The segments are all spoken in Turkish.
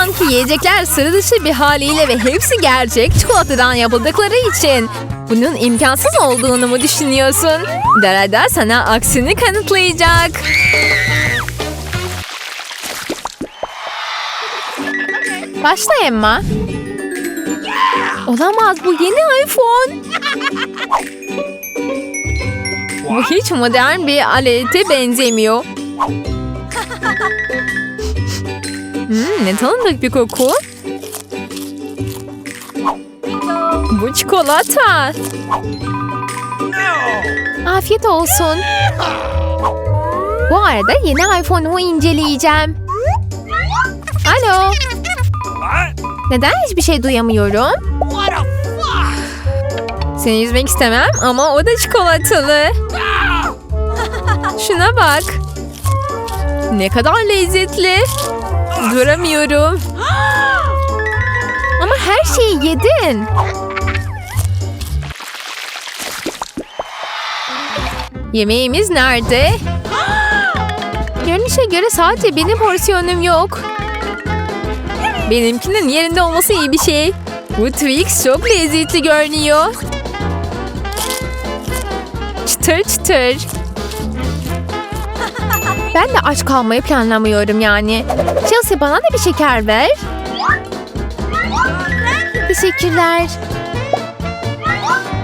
anki yiyecekler sıra dışı bir haliyle ve hepsi gerçek çikolatadan yapıldıkları için. Bunun imkansız olduğunu mu düşünüyorsun? Derada sana aksini kanıtlayacak. Başla Emma. Olamaz bu yeni iPhone. Bu hiç modern bir alete benzemiyor. Hmm, ne tanıdık bir koku. Bu çikolata. Afiyet olsun. Bu arada yeni iPhone'umu inceleyeceğim. Alo. Neden hiçbir şey duyamıyorum? Seni üzmek istemem ama o da çikolatalı. Şuna bak. Ne kadar lezzetli. Duramıyorum. Ama her şeyi yedin. Yemeğimiz nerede? Görünüşe göre sadece benim porsiyonum yok. Benimkinin yerinde olması iyi bir şey. Bu Twix çok lezzetli görünüyor. Çıtır çıtır. Ben de aç kalmayı planlamıyorum yani. Chelsea bana da bir şeker ver. Teşekkürler.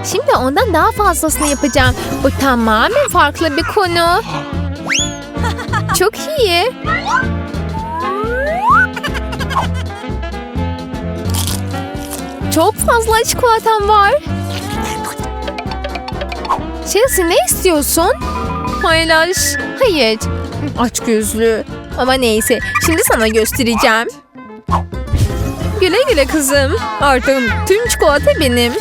Şimdi ondan daha fazlasını yapacağım. Bu tamamen farklı bir konu. Çok iyi. Çok fazla çikolatam var. Chelsea ne istiyorsun? Paylaş. Hayır. Aç gözlü. Ama neyse. Şimdi sana göstereceğim. Güle güle kızım. Artık tüm çikolata benim.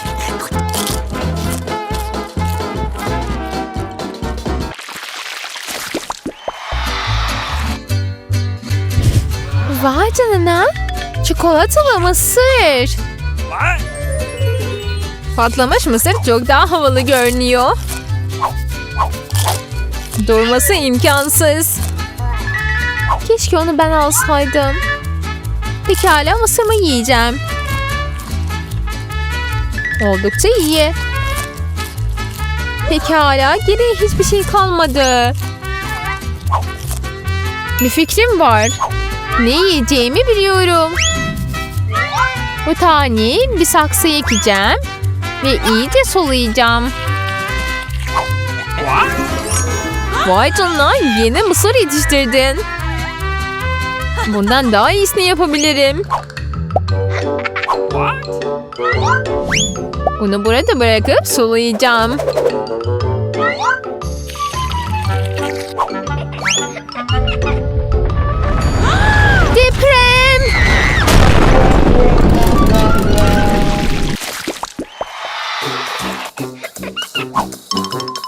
Vay canına. Çikolatalı mısır. Patlamış mısır çok daha havalı görünüyor. Durması imkansız. Keşke onu ben alsaydım. Pekala mısırımı yiyeceğim. Oldukça iyi. Pekala geriye hiçbir şey kalmadı. Bir fikrim var. Ne yiyeceğimi biliyorum. Bu taneyi bir saksıya ekeceğim. Ve iyice sulayacağım. Vay canına yeni mısır yetiştirdin. Bundan daha iyisini yapabilirim. Bunu burada bırakıp sulayacağım.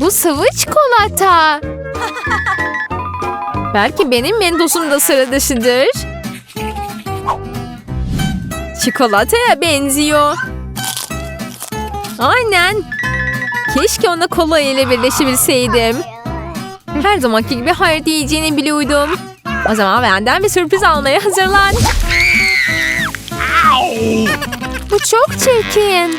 Bu sıvı çikolata. Belki benim Mentos'um da sıra dışıdır. Çikolataya benziyor. Aynen. Keşke ona kola ile birleşebilseydim. Her zamanki gibi hayır diyeceğini biliyordum. O zaman benden bir sürpriz almaya hazırlan. Bu çok çirkin.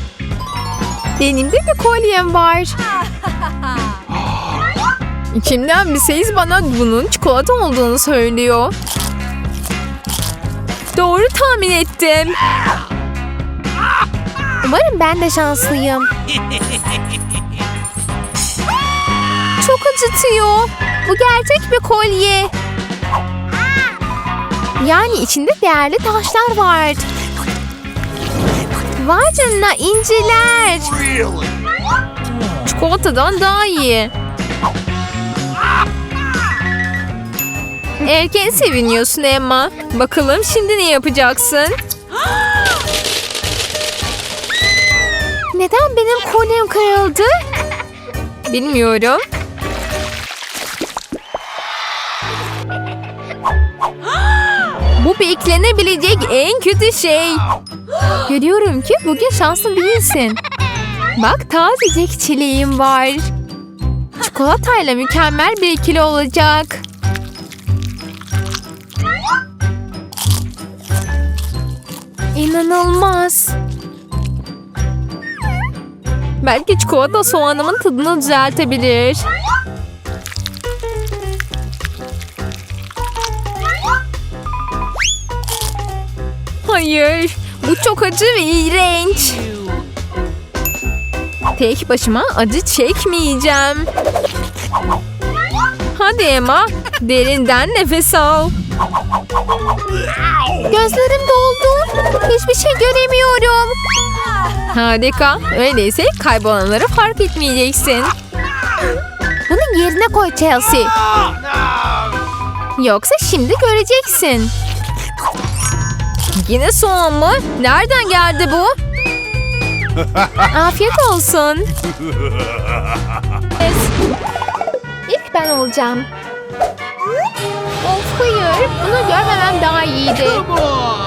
Benim de bir kolyem var. İçimden bir ses bana bunun çikolata olduğunu söylüyor. Doğru tahmin ettim. Umarım ben de şanslıyım. Çok acıtıyor. Bu gerçek bir kolye. Yani içinde değerli taşlar var. Vay canına inciler. Really? Çikolatadan daha iyi. Erken seviniyorsun Emma. Bakalım şimdi ne yapacaksın? Neden benim kolyem kırıldı? Bilmiyorum. Bu beklenebilecek en kötü şey. Görüyorum ki bugün şanslı değilsin. Bak tazecik çileğim var. Çikolatayla mükemmel bir ikili olacak. İnanılmaz. Belki çikolata soğanımın tadını düzeltebilir. Hayır, bu çok acı ve iğrenç. Tek başıma acı çekmeyeceğim. Hadi Emma, derinden nefes al. Gözlerim doldu. Hiçbir şey göremiyorum. Harika. Öyleyse kaybolanları fark etmeyeceksin. Bunu yerine koy Chelsea. Yoksa şimdi göreceksin. Yine soğan mı? Nereden geldi bu? Afiyet olsun. İlk ben olacağım. Of hayır. Bunu görmemem daha iyiydi.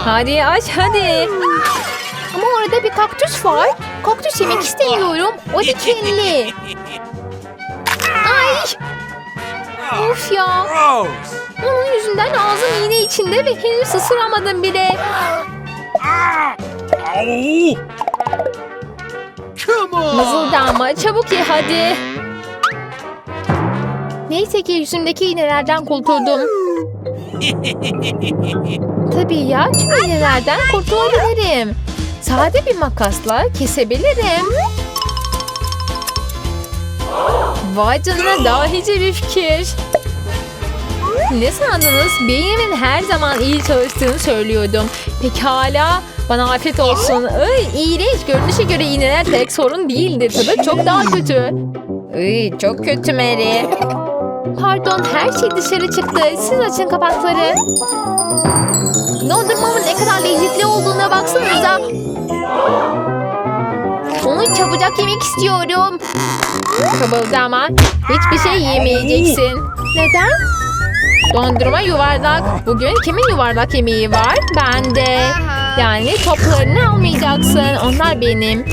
Hadi aç hadi. Ama orada bir kaktüs var. Kaktüs yemek istemiyorum. O dikenli. Of ya. Onun yüzünden ağzım iğne içinde ve henüz ısıramadım bile. Come on! Mızıldama çabuk ye hadi. Neyse ki yüzümdeki iğnelerden kurtuldum. Tabii ya tüm iğnelerden kurtulabilirim. Sade bir makasla kesebilirim. Vay canına dahice bir fikir. Ne sandınız? Beynimin her zaman iyi çalıştığını söylüyordum. Pekala. Bana afiyet olsun. Ay, iğrenç. Görünüşe göre iğneler tek sorun değildir. Tadı çok daha kötü. Ay, çok kötü Mary. pardon her şey dışarı çıktı. Siz açın kapakları. Dondurmamın ne kadar lezzetli olduğuna baksanıza. Onu çabucak yemek istiyorum. Kıvıldama. Hiçbir şey yemeyeceksin. Neden? Dondurma yuvarlak. Bugün kimin yuvarlak yemeği var? Bende. Yani toplarını almayacaksın. Onlar benim.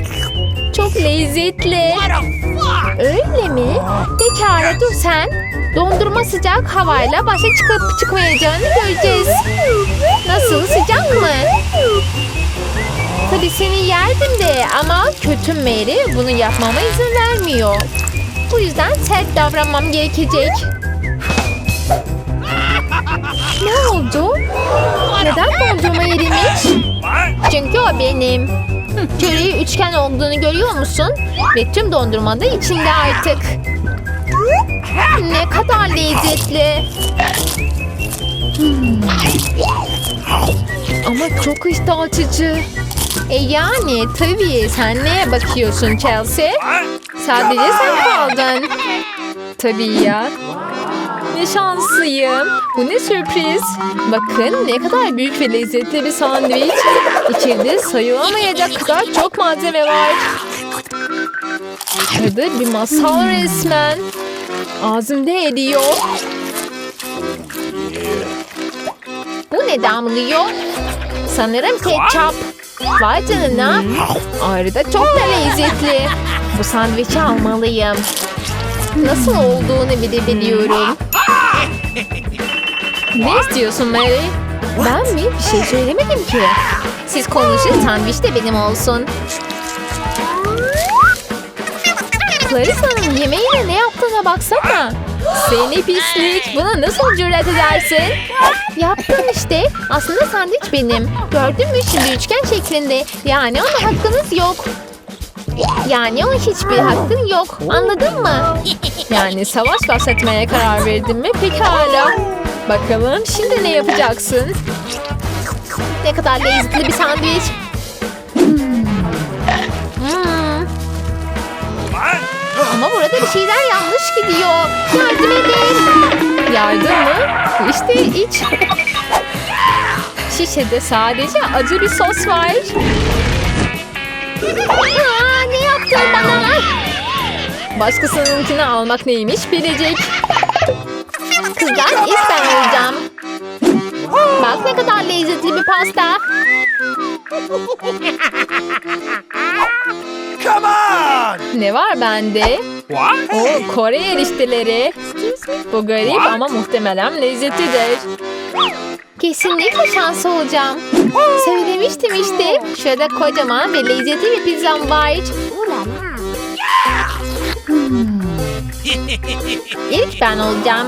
Çok lezzetli. Öyle mi? Pekala dur sen. Dondurma sıcak havayla başa çıkıp çıkmayacağını göreceğiz. Nasıl sıcak mı? Tabii seni yerdim de ama kötü Mary bunu yapmama izin vermiyor. Bu yüzden sert davranmam gerekecek. Ne oldu? Neden dondurma erimiş? Çünkü o benim. Çöreği üçgen olduğunu görüyor musun? Ve tüm dondurma da içinde artık. Ne kadar lezzetli. Hmm. Ama çok iştah açıcı. E yani tabii sen neye bakıyorsun Chelsea? Sadece sen kaldın. Tabii ya. Ne şanslıyım. Bu ne sürpriz. Bakın ne kadar büyük ve lezzetli bir sandviç. İçeride sayılamayacak kadar çok malzeme var. Tadı bir masal resmen. Ağzımda eriyor. Bu ne damlıyor? Sanırım ketçap. Vay canına. Ayrıca çok da lezzetli. Bu sandviçi almalıyım. Nasıl olduğunu bile biliyorum. Ne istiyorsun Mary? Ben mi? Bir şey söylemedim ki. Siz konuşun sandviç de benim olsun. Clarissa'nın yemeğine ne yaptığına baksana. Seni pislik. Buna nasıl cüret edersin? Yaptım işte. Aslında sandviç benim. Gördün mü şimdi üçgen şeklinde. Yani ona hakkınız yok. Yani o hiçbir hakkın yok. Anladın mı? Yani savaş başlatmaya karar verdin mi? Pekala. Bakalım şimdi ne yapacaksın? Ne kadar lezzetli bir sandviç. Ama burada bir şeyler yanlış gidiyor. Yardım edin. Yardım mı? İşte iç. Şişede sadece acı bir sos var. Aa, ne yaptın bana? Başkasınınkini almak neymiş bilecek. Kızlar ben olacağım. Bak ne kadar lezzetli bir pasta. On! Ne var bende? What? O Kore erişteleri. Bu garip ama muhtemelen lezzetlidir. Kesinlikle şanslı olacağım. Söylemiştim işte. Şurada kocaman ve lezzetli bir pizzam var. Hmm. İlk ben olacağım.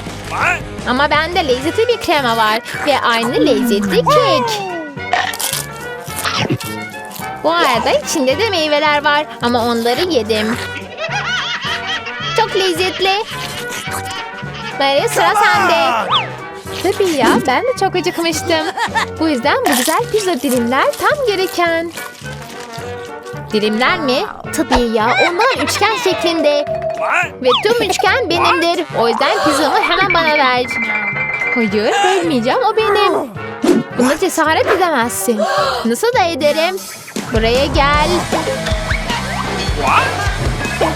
Ama bende lezzetli bir krema var ve aynı lezzetli kek. Bu arada içinde de meyveler var ama onları yedim. Çok lezzetli. Mary sıra sende. Tabii ya ben de çok acıkmıştım. Bu yüzden bu güzel pizza dilimler tam gereken. Dilimler mi? Tabii ya onlar üçgen şeklinde. Ve tüm üçgen benimdir. O yüzden pizzamı hemen bana ver. Hayır bölmeyeceğim o benim. Buna cesaret edemezsin. Nasıl da ederim? Buraya gel.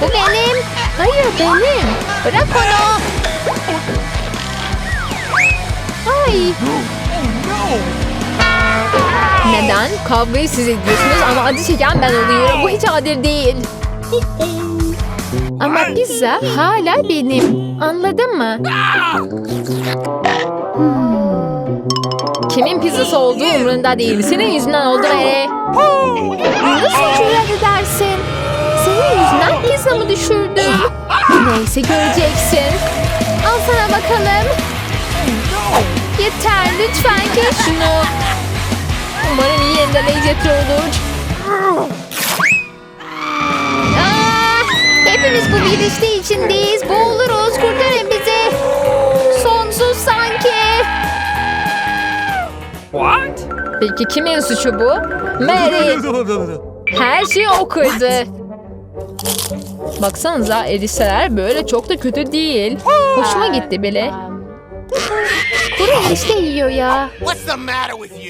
Bu benim. Hayır benim. Bırak onu. Ay. Neden? Kavgayı siz ediyorsunuz ama acı çeken ben oluyorum. Bu hiç adil değil. Ama pizza hala benim. Anladın mı? Hmm. Kimin pizzası olduğu umurunda değil. Senin yüzünden oldu Mary. Nasıl cüret edersin? Senin yüzünden pizzamı düşürdüm. Neyse göreceksin. Al sana bakalım. Yeter lütfen kes şunu. Umarım yine de lezzetli olur. İşte içindeyiz. Boğuluruz. Kurtarın bizi. Sonsuz sanki. What? Peki kimin suçu bu? Mary. Her şeyi o kırdı. Baksanıza erişteler böyle çok da kötü değil. Hoşuma gitti bile. Kuru erişte yiyor ya. What's the matter with